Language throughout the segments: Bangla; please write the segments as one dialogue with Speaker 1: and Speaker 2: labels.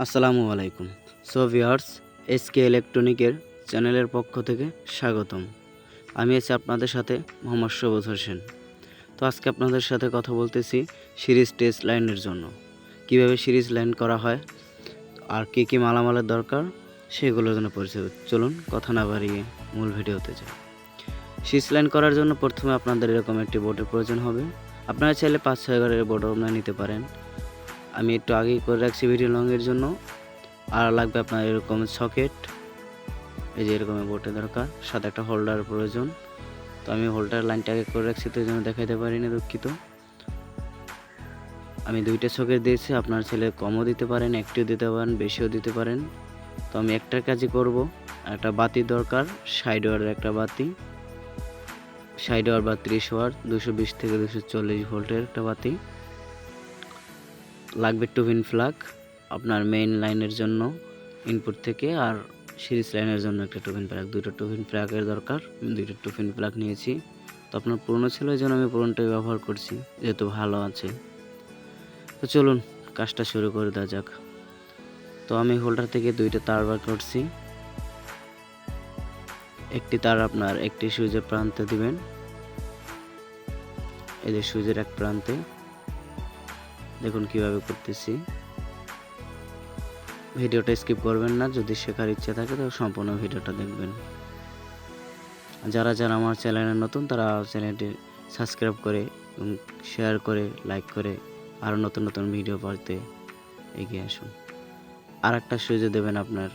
Speaker 1: আসসালামু আলাইকুম। সো ভিউয়ার্স, এসকে ইলেকট্রনিকের চ্যানেলের পক্ষ থেকে স্বাগতম। আমি আছি আপনাদের সাথে মোহাম্মদ সবুজ হোসেন। তো আজকে আপনাদের সাথে কথা বলতেছি সিরিজ টেস্ট লাইনের জন্য। কীভাবে সিরিজ লাইন করা হয়, আর কী কী মালামালের দরকার, সেগুলোর জন্য পরিচয় চলুন কথা না বাড়িয়ে মূল ভিডিওতে যাই। সিরিজ লাইন করার জন্য প্রথমে আপনাদের এরকম একটি বোর্ডের প্রয়োজন হবে। আপনারা চাইলে পাঁচ ছয় ঘরের বোর্ড আপনারা নিতে পারেন। আমি একটু আগেই করে রাখছি ভিডিও লংয়ের জন্য। আর লাগবে আপনার এরকম সকেট। এই যে এরকম বোর্ডের দরকার, সাথে একটা হোল্ডার প্রয়োজন। তো আমি হোল্ডার লাইনটা আগে করে রাখছি, তো জন্য দেখাইতে পারিনি দুঃখিত। আমি দুইটা সকেট দিয়েছি, আপনার ছেলে কমও দিতে পারেন, একটিও দিতে পারেন, বেশিও দিতে পারেন। তো আমি একটার কাজই করব, একটা বাতি দরকার, সাইড ওয়ারের একটা বাতি। সাইড ওয়ার বা ত্রিশ ওয়ার দুশো বিশ থেকে দুশো চল্লিশ ভোল্টের একটা বাতি। লাগবে টুবিন ফ্ল্যাগ আপনার মেইন লাইনের জন্য ইনপুট থেকে আর সিরিজ লাইনের জন্য একটা টুবিন ফ্ল্যাগ দুটো টুবিন ফ্ল্যাগের দরকার আমি দুইটা টুবিন ফ্ল্যাগ নিয়েছি। তো আপনার পুরনো ছিল, এই জন্য আমি পুরনোটাই ব্যবহার করছি, যেহেতু ভালো আছে। তো চলুন, কাজটা শুরু করে দেওয়া যাক। তো আমি হোল্ডার থেকে দুইটা তার বার করছি। একটি তার আপনার একটি সুইচের প্রান্তে দিবেন। এই যে সুইচের এক প্রান্তে। দেখুন কীভাবে করতেছি। ভিডিওটা স্কিপ করবেন না, যদি শেখার ইচ্ছা থাকে তো সম্পূর্ণ ভিডিওটা দেখবেন। যারা যারা আমার চ্যানেলে নতুন, তারা চ্যানেলটি সাবস্ক্রাইব করে এবং শেয়ার করে লাইক করে আরও নতুন নতুন ভিডিও পাতে এগিয়ে আসুন। আর একটা সুইচে দেবেন আপনার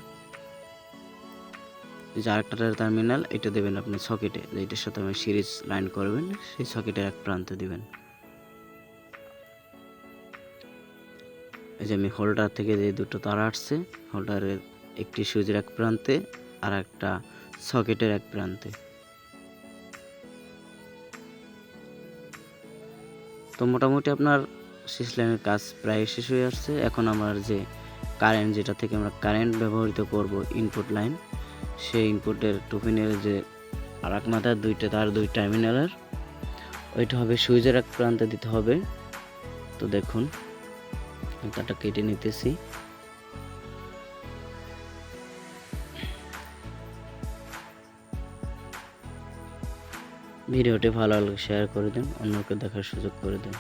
Speaker 1: যে আরেকটা টার্মিনাল এটা দেবেন আপনি সকেটে যেটার সাথে আমি সিরিজ লাইন করবেন, সেই সকেটের এক প্রান্তে দিবেন। এই যে আমি হোল্ডার থেকে যে দুটো তার আসছে হোল্ডারের একটি সুইচের এক প্রান্তে আর একটা সকেটের এক প্রান্তে। তো মোটামুটি আপনার সিস লাইনের কাজ প্রায় শেষ হয়ে আসছে। এখন আমার যে কারেন্ট যেটা থেকে আমরা কারেন্ট ব্যবহৃত করব ইনপুট লাইন সেই ইনপুটের টুপিনের যে আর এক মাথার দুইটা তার, দুই টার্মিনালের ওইটা হবে সুইচের এক প্রান্তে দিতে হবে। তো দেখুন তারটা কেটে নিতেছি। ভিডিওটি ভালো লাগলে শেয়ার করে দিন, অন্যকে দেখার সুযোগ করে দিন।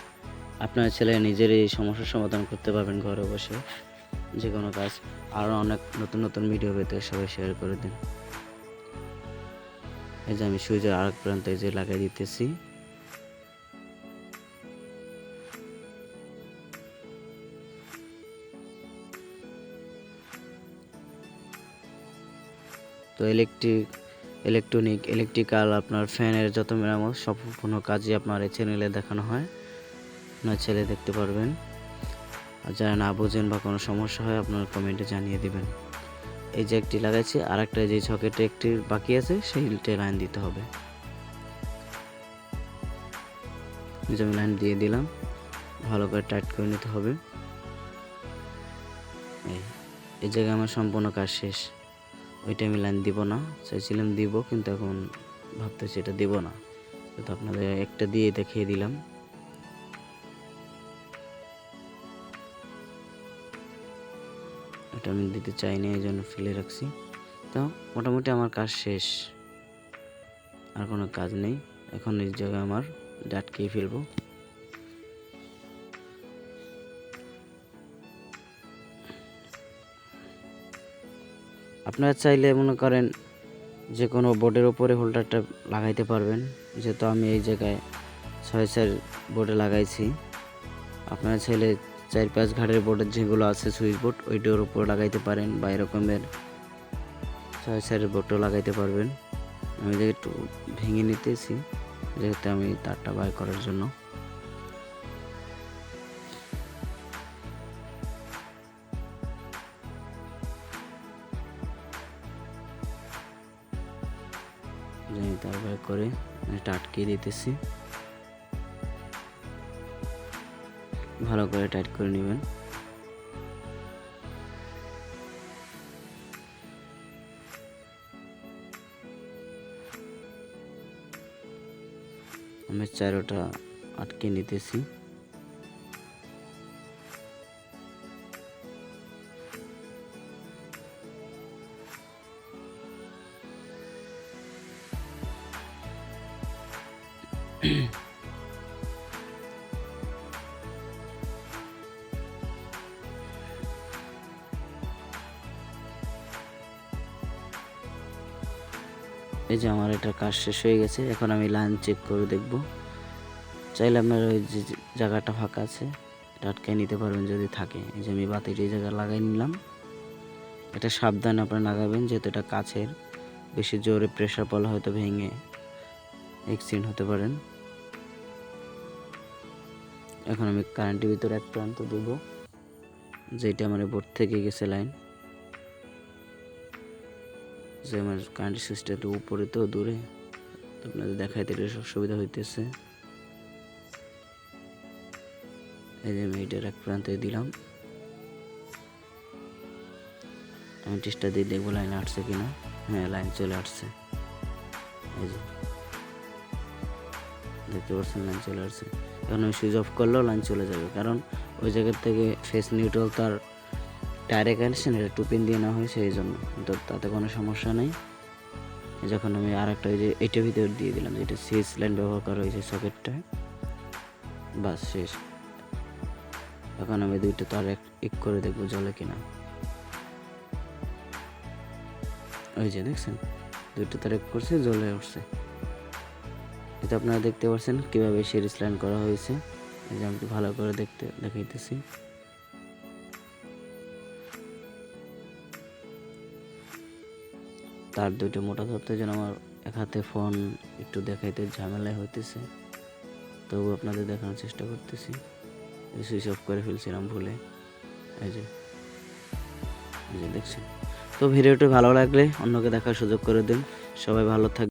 Speaker 1: আপনার ছেলে নিজের এই সমস্যার সমাধান করতে পারবেন ঘরে বসে। যে কোনো কাজ, আরও অনেক নতুন নতুন ভিডিও পেতে সবাই শেয়ার করে দিন। এই যে আমি সুইচের আরেক প্রান্তে যে লাগাই দিতেছি। তো ইলেকট্রিক ইলেকট্রনিক ইলেকট্রিক্যাল আপনার ফ্যানের যত মেরামত সম্পূর্ণ কাজই আপনার এই চ্যানেলে দেখানো হয়। আপনার ছেলে দেখতে পারবেন। আর যারা না বোঝেন বা কোনো সমস্যা হয়, আপনার কমেন্টে জানিয়ে দিবেন। এই যে একটি লাগাইছি আর একটা যে ছকেটে একটি বাকি আছে সেইটা লাইন দিতে হবে। যে আমি লাইন দিয়ে দিলাম, ভালো করে টাইট করে নিতে হবে। এই জায়গায় আমার সম্পূর্ণ কাজ শেষ। ওইটা আমি লাইন দিব না। চাইছিলাম দিব, কিন্তু এখন ভাবতেছি এটা দিব না। তো আপনাদের একটা দিয়ে দেখিয়ে দিলাম। এটা আমি দিতে চাইনি, এই জন্য ফেলে রাখছি। তো মোটামুটি আমার কাজ শেষ। আর কোনো কাজ নেই। এখন এই জায়গায় আমার ডাটকিয়ে ফেলব। আপনারা চাইলে মনে করেন যে কোনো বোর্ডের ওপরে হোল্ডারটা লাগাইতে পারবেন। যেহেতু আমি এই জায়গায় ছয় চার বোর্ডে লাগাইছি। আপনারা চাইলে চার পাঁচ ঘাটের বোর্ডের যেগুলো আছে সুইচ বোর্ড, ওইটার উপর লাগাইতে পারেন বা এরকমের ছয় চারের বোর্ডও লাগাইতে পারবেন। আমি একটু ভেঙে নিতেছি, যেহেতু আমি তারটা বাই করার জন্য। আমি তার বাই করে এটা আটকে দিতেছি। ভালো করে টাইট করে নেবেন। আমি চারোটা আটকে নিতেছি। এই যে আমার এটা কাজ শেষ হয়ে গেছে, এখন আমি লাইন চেক করে দেখব। চাইলে আপনার ওই যে জায়গাটা ফাঁকা আছে, এটা আটকে নিতে পারবেন যদি থাকে। এই যে আমি বাতিটি এই জায়গায় লাগাই নিলাম। এটা সাবধানে আপনারা লাগাবেন, যেহেতু এটা কাছের। বেশি জোরে প্রেশার পড়লে হয়তো ভেঙে অ্যাক্সিডেন্ট হতে পারেন। এখন আমি কারেন্টের ভিতরে এক প্রান্ত দেবো যেটা আমার বোর্ড থেকে গেছে লাইন যে আমার কারেন্ট সুইচটা একটু উপরে তো, দূরে। তো আপনাদের দেখাইতে সব সুবিধা হইতেছে। এই যে আমি এটার এক প্রান্তে দিলাম। আমি টেস্টটা দিয়ে দেখব লাইন আসছে কিনা। হ্যাঁ লাইন চলে আসছে। এই যে। দেখতে পাচ্ছেন লাইন চলে আসছে। এখন আমি সুইচ অফ করলেও লাইন চলে যাবে? কারণ ওই জায়গার থেকে ফেস নিউট্রাল তার ডাইরেক্ট কানেকশন এটা টুপিন দিয়ে নেওয়া হয়েছে এই জন্য। তো তাতে কোনো সমস্যা নেই। যখন আমি আর একটা ওই যে এইটার ভিতরে দিয়ে দিলাম, যেটা সিএস লাইন ব্যবহার করা হয়েছে সকেটটায় বাস, শেষ। এখন আমি দুইটা তার এক এক করে দেখব জলে কিনা। ওই যে দেখছেন? দুইটা তার এক করছে জলে উঠছে। এটা আপনারা দেখতে পাচ্ছেন কীভাবে সিরিজ লাইন করা হয়েছে। যে আমি ভালো করে দেখতে, দেখাইতেছি। তার দুইটা মোটা ধরতে যেন আমার এক হাতে ফোন একটু দেখাইতে ঝামেলায় হইতেছে। তবু আপনাদের দেখানোর চেষ্টা করতেছি। সুইচ অফ করে ফেলছিলাম ভুলে। এই যে দেখছেন। তো ভিডিওটি ভালো লাগলে অন্যকে দেখার সুযোগ করে দিন। সবাই ভালো থাকবে